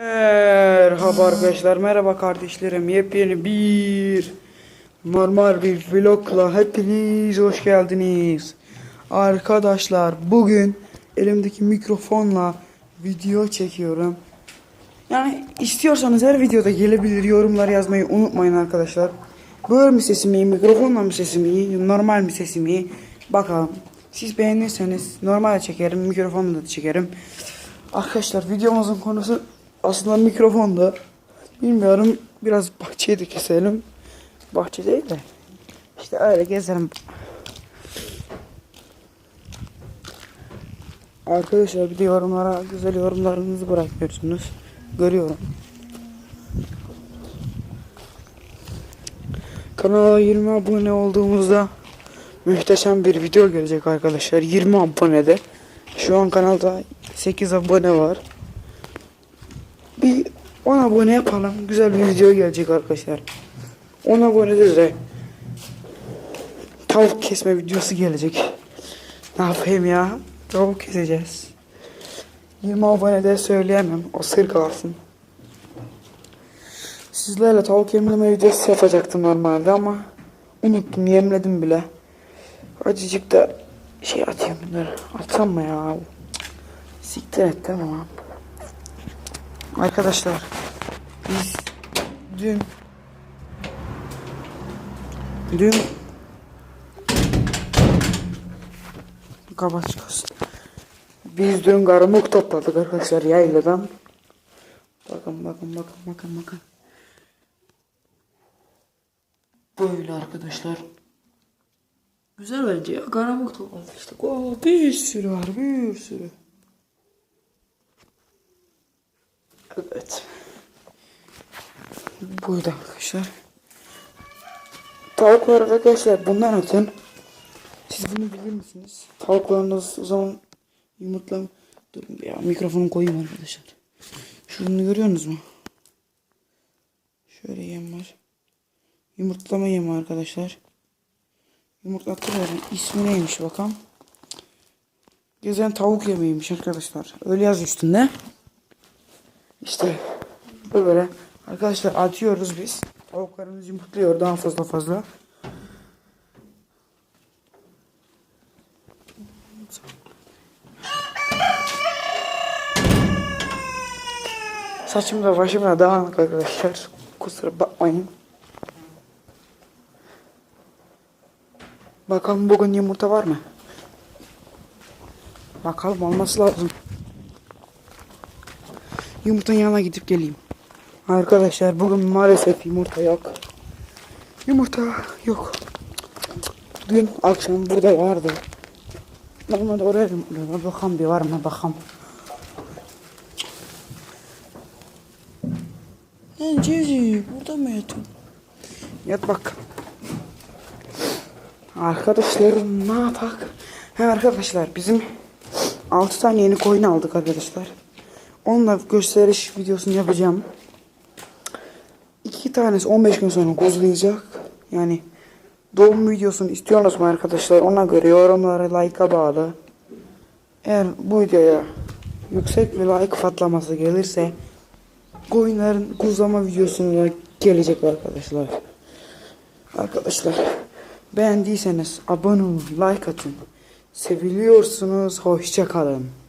Merhaba arkadaşlar, merhaba kardeşlerim. Yepyeni bir normal bir vlogla hepiniz hoş geldiniz. Arkadaşlar bugün elimdeki mikrofonla video çekiyorum. Yani istiyorsanız her videoda gelebilir yorumlar yazmayı unutmayın arkadaşlar. Böyle mi sesim iyi, mikrofonla mı sesim iyi, normal mi sesim iyi? Bakalım. Siz beğenirseniz normal çekerim, mikrofonla da çekerim. Arkadaşlar videomuzun konusu aslında mikrofonda. Bilmiyorum biraz bahçeyi de keselim. Bahçe değil de işte öyle gezelim. Arkadaşlar bir de yorumlara güzel yorumlarınızı bırakıyorsunuz. Görüyorum. Kanala 20 abone olduğumuzda muhteşem bir video gelecek arkadaşlar. 20 abonede. Şu an kanalda 8 abone var. Bir 10 abone yapalım. Güzel bir video gelecek arkadaşlar. 10 abonede de tavuk kesme videosu gelecek. Ne yapayım ya? Tavuk keseceğiz. 20 abonede söyleyemem. O sır kalsın. Sizlerle tavuk yemleme videosu yapacaktım normalde ama unuttum yemledim bile. Acıcık da şey atayım bunları. Atsam mı ya? Siktir et tamam. Arkadaşlar biz dün dün kapat çıkıyorsun. Biz dün garamuk topladık arkadaşlar yayladan. Bakın bakın bakın bakın bakın. Böyle arkadaşlar. Güzel bence ya garamuk topladık işte. Bir sürü var bir sürü. Evet. Buydu arkadaşlar. Tavuklar arkadaşlar bundan atın. Siz bunu bilir misiniz? Tavuklarınız o zaman yumurtlam... Dur ya mikrofonu koyayım arkadaşlar. Şunu görüyorsunuz mu? Şöyle yem var. Yumurtlama yemi arkadaşlar. Yumurtlatıyorum. İsmi neymiş bakalım. Gezen tavuk yemeğiymiş arkadaşlar. Öyle yaz üstünde. İşte böyle arkadaşlar atıyoruz biz. Tavuklarımız yumurtluyor daha fazla fazla. Saçım da başım da dağınık arkadaşlar. Kusura bakmayın. Bakalım bugün yumurta var mı? Bakalım olması lazım. Yumurtanın yanına gidip geleyim. Arkadaşlar bugün maalesef yumurta yok. Yumurta yok. Dün akşam burada vardı. Normalde oraya bir bakalım bir var mı bakalım. Lan Cevzi burada mı yatıyorsun? Yat bak. Arkadaşlarım ne yapak? He arkadaşlar bizim 6 tane yeni koyun aldık arkadaşlar. Onunla gösteriş videosunu yapacağım. İki tanesi 15 gün sonra kozlayacak. Yani doğum videosunu istiyorsunuz mu arkadaşlar? Ona göre yorumlara like'a bağlı. Eğer bu videoya yüksek bir like patlaması gelirse koyunların kuzlama videosuna gelecek arkadaşlar. Arkadaşlar beğendiyseniz abone olun, like atın. Seviliyorsunuz. Hoşça kalın.